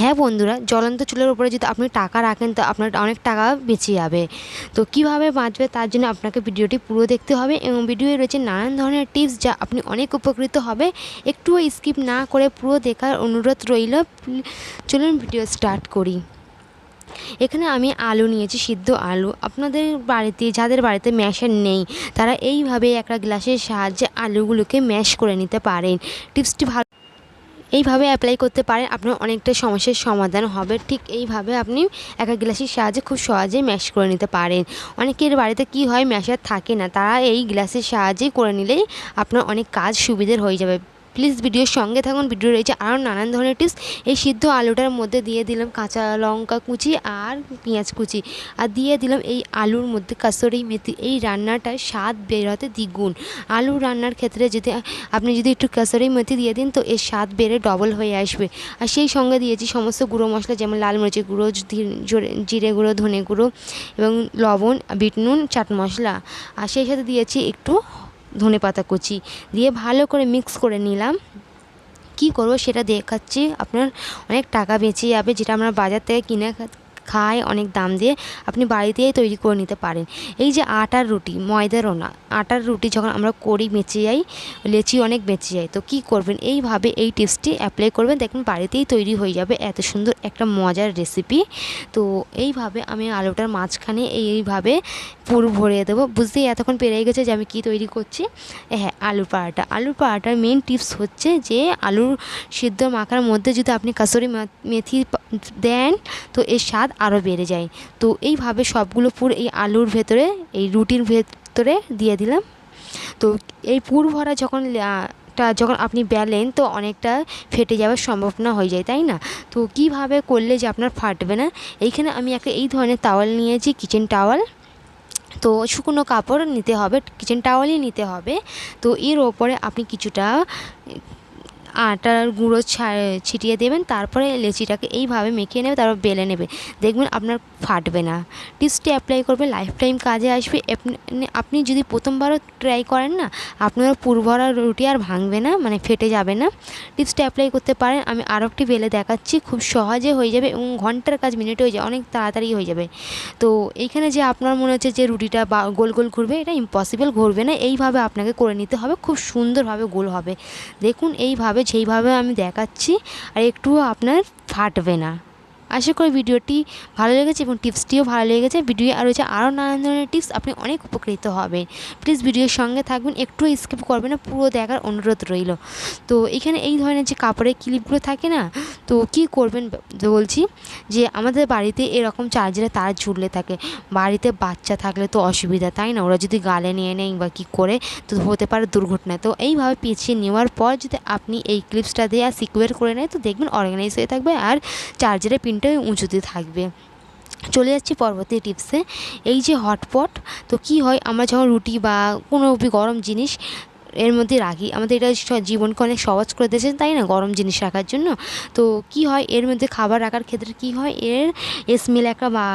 হ্যাঁ বন্ধুরা, জ্বলন্ত চুলের উপরে যদি আপনি টাকা রাখেন, তো আপনার অনেক টাকা বেঁচে যাবে। তো কীভাবে বাঁচবে তার জন্য আপনাকে ভিডিওটি পুরো দেখতে হবে এবং ভিডিওয়ে রয়েছে নানান ধরনের টিপস যা আপনি অনেক উপকৃত হবে। একটুও স্কিপ না করে পুরো দেখার অনুরোধ রইল। চলুন ভিডিও স্টার্ট করি। এখানে আমি আলু নিয়েছি, সিদ্ধ আলু। আপনাদের বাড়িতে, যাদের বাড়িতে ম্যাশার নেই, তারা এইভাবে একটা গ্লাসের সাহায্যে আলুগুলোকে ম্যাশ করে নিতে পারেন। টিপসটি ভালো এইভাবে অ্যাপ্লাই করতে পারেন, আপনার অনেকটা সমস্যার সমাধান হবে। ঠিক এইভাবে আপনি একা গ্লাসের সাহায্যে খুব সহজেই ম্যাশ করে নিতে পারেন। অনেকের বাড়িতে কি হয় ম্যাশার থাকে না। তারা এই গ্লাসের সাহায্যেই করে নিলেই আপনার অনেক কাজ সুবিধের হয়ে যাবে। প্লিজ ভিডিওর সঙ্গে থাকুন। ভিডিও রয়েছে আরও নানান ধরনের টিপস এই সিদ্ধ আলুটার মধ্যে দিয়ে দিলাম কাঁচা লঙ্কা কুচি আর পেঁয়াজ কুচি। আর দিয়ে দিলাম এই আলুর মধ্যে কাসুরি মেথি। এই রান্নাটার স্বাদ বেরোতে দ্বিগুণ। আলু রান্নার ক্ষেত্রে যদি আপনি যদি একটু কাসুরি মেথি দিয়ে দিন, তো এর স্বাদ বেড়ে ডবল হয়ে আসবে। আর সেই সঙ্গে দিয়েছি সমস্ত গুঁড়ো মশলা, যেমন লাল মরিচের গুঁড়ো জিরে গুঁড়ো, ধনে গুঁড়ো এবং লবণ, বিট নুন, চাট মশলা। আর সেই সাথে দিয়েছি একটু ধনে পাতা কুচি দিয়ে ভালো করে মিক্স করে নিলাম। কি করব সেটা দেখাচ্ছি। আপনার অনেক টাকা বেঁচে যাবে যেটা আমরা বাজার থেকে কিনে খা- খাই অনেক দাম দিয়ে আপনি বাড়িতেই তৈরি করে নিতে পারেন। এই যে আটার রুটি ময়দারও না আটার রুটি যখন আমরা করি বেঁচে যাই, লেচি অনেক বেঁচে যায়, তো কি করবেন? এইভাবে এই টিপসটি অ্যাপ্লাই করবেন দেখবেন বাড়িতেই তৈরি হয়ে যাবে, এত সুন্দর একটা মজার রেসিপি তো এইভাবে আমি আলুটার মাঝখানে এইভাবে পুরো ভরিয়ে দেবো। বুঝতেই এতক্ষণ পেরিয়ে গেছে যে আমি কী তৈরি করছি। হ্যাঁ আলুর পাড়াটা। আলুর পাড়াটার মেন টিপস হচ্ছে যে আলুর সিদ্ধ মাখার মধ্যে যদি আপনি কাসুরি মেথি দেন, তো এর স্বাদ আরও বেড়ে যায়। তো এইভাবে সবগুলো পুর এই আলুর ভেতরে, এই রুটির ভেতরে দিয়ে দিলাম। তো এই পুর ভরা যখন টা যখন আপনি বেলেন তো অনেকটা ফেটে যাওয়ার সম্ভাবনা হয়ে যায়, তাই না? তো কীভাবে করলে যে আপনার ফাটবে না? এইখানে আমি একটা এই ধরনের তাওয়াল নিয়েছি কিচেন টাওয়াল তো শুকনো কাপড় নিতে হবে কিচেন টাওয়ালই নিতে হবে। তো এর ওপরে আপনি কিছুটা আটার গুঁড়ো ছিটিয়ে দেবেন, তারপরে লেচিটাকে এইভাবে মেখে নেবে, তারপর বেলে নেবে। দেখবেন আপনার ফাটবে না। টিপসটি অ্যাপ্লাই করবে লাইফ টাইম কাজে আসবে। আপনি- আপনি যদি প্রথমবারও ট্রাই করেন না আপনার পূর্বরা রুটি আর ভাঙবে না মানে ফেটে যাবে না। টিপসটা অ্যাপ্লাই করতে পারেন। আমি আরও একটি বেলে দেখাচ্ছি। খুব সহজে হয়ে যাবে এবং ঘণ্টার কাজ মিনিটে হয়ে যাবে অনেক তাড়াতাড়ি হয়ে যাবে। তো এইখানে যে আপনার মনে হচ্ছে যে রুটিটা বা গোল গোল ঘুরবে, এটা ইম্পসিবল ঘুরবে না। এইভাবে আপনাকে করে নিতে হবে। খুব সুন্দরভাবে গোল হবে। দেখুন, এইভাবে যেইভাবে আমি দেখাচ্ছি আর একটুও আপনার ফাটবে না। আশা করি ভিডিওটি ভালো লেগেছে এবং টিপসটিও ভালো লেগেছে। ভিডিও আর রয়েছে আরও নানান ধরনের টিপস, আপনি অনেক উপকৃত হবেন। প্লিজ ভিডিওর সঙ্গে থাকবেন একটু স্কিপ করবেন না, পুরো দেখার অনুরোধ রইল। তো এখানে এই ধরনের যে কাপড়ের ক্লিপগুলো থাকে না, তো কি করবেন বলছি যে আমাদের বাড়িতে এরকম চার্জারে তার ঝুললে থাকে। বাড়িতে বাচ্চা থাকলে তো অসুবিধা, তাই না? ওরা যদি গালে নিয়ে নেয় বা কী করে, তো হতে পারে দুর্ঘটনা। তো এইভাবে পেঁচিয়ে নেওয়ার পর যদি আপনি এই ক্লিপসটা দিয়ে আর সিকিউর করে নেয়, তো দেখবেন অর্গানাইজ হয়ে থাকবে আর চার্জারে চার্জারের পিনটাও উঁচুতে থাকবে। চলে যাচ্ছি পরবর্তী টিপসে। এই যে হটপট তো কি হয়? আমরা যখন রুটি বা কোনো গরম জিনিস এর মধ্যে রাখি আমাদের এটা জীবনকে অনেক সহজ করে দিয়েছে, তাই না? গরম জিনিস রাখার জন্য। তো কি হয়, এর মধ্যে খাবার রাখার ক্ষেত্রে কি হয়, এর স্মেল একটা বা,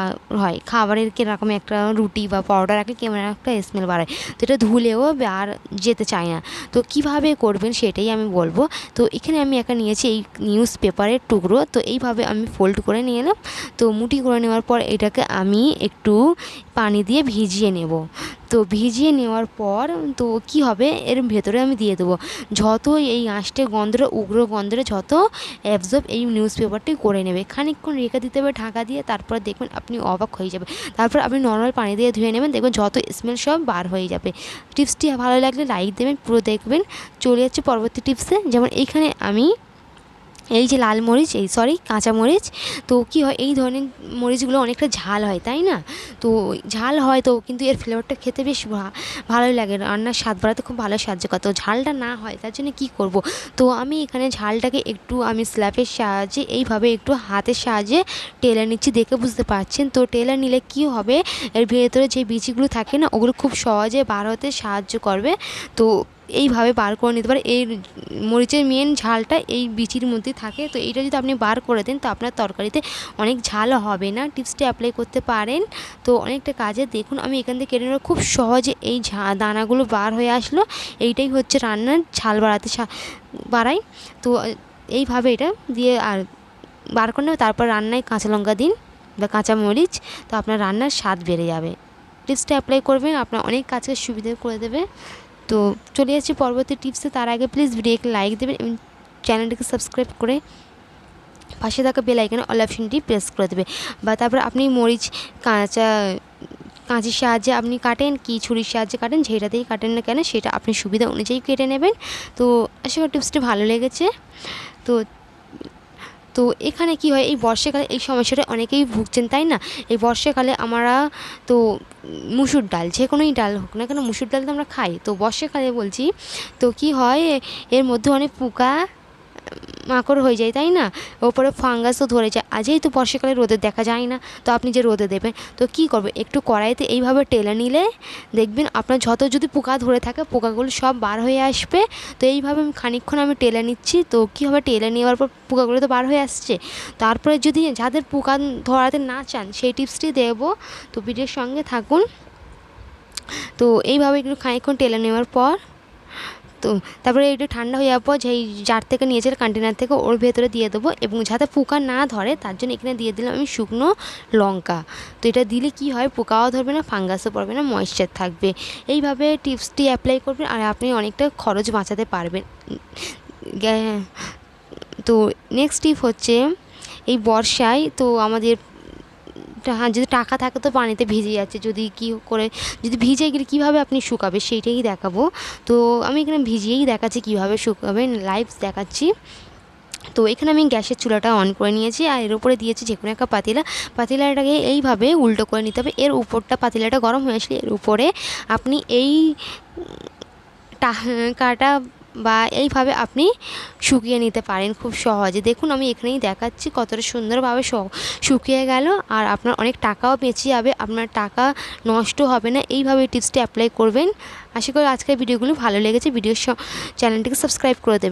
হয়। খাবারের কীরকম একটা রুটি বা পরোটা রাখলে কেমন একটা স্মেল বাড়ায়। তো এটা ধুলেও আর যেতে চায় না। তো কীভাবে করবেন সেটাই আমি বলব। তো এখানে আমি একটা নিয়েছি এই নিউজ পেপারের টুকরো। তো এইভাবে আমি ফোল্ড করে নিয়ে এলাম। তো মুঠি করে নেওয়ার পর এটাকে আমি একটু পানি দিয়ে ভিজিয়ে নেব। তো ভিজিয়ে নেওয়ার পর, তো কি হবে, এর ভেতরে আমি দিয়ে দেবো। যত এই আঁশটে গন্ধটা, উগ্র গন্ধটা, যত অ্যাবজর্ব এই নিউজ পেপারটি করে নেবে। খানিকক্ষণ রেখে দিতে হবে ঢাকা দিয়ে, তারপর দেখবেন আপনি অবাক হয়ে যাবে তারপর আপনি নর্মাল পানি দিয়ে ধুয়ে নেবেন, দেখবেন যত স্মেল সব বার হয়ে যাবে। টিপসটি ভালো লাগলে লাইক দেবেন, পুরো দেখবেন। চলে যাচ্ছে পরবর্তী টিপসে যেমন এইখানে আমি এই যে লাল মরিচ, এই সরি কাঁচা মরিচ, তো কী হয়, এই ধরনের মরিচগুলো অনেকটা ঝাল হয়, তাই না? তো ঝাল হয় তো, কিন্তু এর ফ্লেভারটা খেতে বেশ ভালোই লাগে। রান্নার স্বাদ বাড়াতে খুব ভালো সাহায্য করে তো ঝালটা না হয়, তার জন্য কী করব? তো আমি এখানে ঝালটাকে একটু, আমি স্ল্যাপের সাহায্যে, এইভাবে একটু হাতের সাহায্যে টেলে নিচ্ছি, দেখে বুঝতে পারছেন? তো টেলে নিলে কি হবে? এর ভেতরে যে বীজগুলো থাকে না, ওগুলো খুব সহজে বার হতে সাহায্য করবে। তো এইভাবে বার করে নিতে পারে। এই মরিচের মেন ঝালটা এই বিচির মধ্যে থাকে। তো এইটা যদি আপনি বার করে দেন, তো আপনার তরকারিতে অনেক ঝাল হবে না। টিপসটি অ্যাপ্লাই করতে পারেন। তো অনেকটা কাজে দেখুন, আমি এখান থেকে কেটে নেওয়ার খুব সহজে এই দানাগুলো বার হয়ে আসলো। এইটাই হচ্ছে রান্নার ঝাল বাড়াতে বাড়াই তো এইভাবে এটা দিয়ে আর বার করে নেবে তারপর রান্নায় কাঁচা লঙ্কা দিন বা কাঁচা মরিচ, তো আপনার রান্নার স্বাদ বেড়ে যাবে। টিপসটা অ্যাপ্লাই করবেন, আপনার অনেক কাজকে সুবিধে করে দেবে। তো চলে যাচ্ছি পরবর্তী টিপসে তার আগে প্লিজ ভিডিওকে লাইক দেবেন এবং চ্যানেলটিকে সাবস্ক্রাইব করে পাশে থাকা বেল আইকনে অল অপশনটি প্রেস করে দেবে। বা তারপর আপনি মরিচ, কাঁচা, কাঁচির সাহায্যে আপনি কাটেন, কি ছুরির সাহায্যে কাটেন, যেটাতেই কাটেন না কেন, সেটা আপনি সুবিধা অনুযায়ী কেটে নেবেন। তো আশা করি টিপসটি ভালো লেগেছে। তো তো এখানে কি হয়? এই বর্ষাকালে, এই সমস্যাটা অনেকেই ভুগছেন, তাই না? এই বর্ষাকালে আমরা তো মুসুর ডাল, যে কোনোই ডাল হোক না কেন, মুসুর ডাল তো আমরা খাই। তো বর্ষাকালে বলছি, তো কি হয়? এর মধ্যে অনেক পোকা মাকড় হয়ে যায়, তাই না? ওপরে ফাঙ্গাসও ধরে যায়। আজই তো বর্ষাকালে রোদে দেখা যায় না। তো আপনি যে রোদে দেবেন, তো কী করবে? একটু কড়াইতে এইভাবে টেলে নিলে দেখবেন আপনার যত যদি পোকা ধরে থাকে, পোকাগুলো সব বার হয়ে আসবে। তো এইভাবে আমি খানিকক্ষণ আমি টেলে নিচ্ছি। তো কী হবে টেলে নেওয়ার পর পোকাগুলো তো বার হয়ে আসছে। তারপরে যদি যাদের পোকা ধরাতে না চান, সেই টিপসটি দেবো। তো ভিডিওর সঙ্গে থাকুন। তো এইভাবে একটু খানিকক্ষণ টেলে নেওয়ার পর তো তারপরে একটু ঠান্ডা হয়ে যাওয়ার পর যেই জার থেকে নিয়েছে কন্টেনার থেকে, ওর ভেতরে দিয়ে দেবো এবং যাতে পোকা না ধরে, তার জন্য এখানে দিয়ে দিলাম আমি শুকনো লঙ্কা। তো এটা দিলে কি হয়, পোকাও ধরবে না, ফাঙ্গাসও পড়বে না ময়েশ্চার থাকবে। এইভাবে টিপসটি অ্যাপ্লাই করবেন আর আপনি অনেকটা খরচ বাঁচাতে পারবেন। তো নেক্সট টিপ হচ্ছে এই বর্ষায়, তো আমাদের যদি টাকা থাকে তো পানিতে ভিজে যাচ্ছে। যদি কী করে, যদি ভিজে গেলে কীভাবে আপনি শুকাবে সেইটাই দেখাবো। তো আমি এখানে ভিজিয়েই দেখাচ্ছি কীভাবে শুকাবেন লাইভ দেখাচ্ছি। তো এখানে আমি গ্যাসের চুলাটা অন করে নিয়েছি আর এর উপরে দিয়েছি যে কোনো একটা পাতিলা। পাতিলাটাকে এইভাবে উল্টো করে নিতে হবে। এর উপরটা পাতিলাটা গরম হয়ে আসলে এর উপরে আপনি এই টাকাটা বা এইভাবে আপনি শুকিয়ে নিতে পারেন খুব সহজে। দেখুন, আমি এখানেই দেখাচ্ছি কতটা সুন্দরভাবে শুকিয়ে গেল আর আপনার অনেক টাকাও বেঁচে যাবে, আপনার টাকা নষ্ট হবে না। এইভাবে টিপসটি অ্যাপ্লাই করবেন। আশা করি আজকের ভিডিওগুলো ভালো লেগেছে। ভিডিও চ্যানেলটিকে সাবস্ক্রাইব করে দেবেন।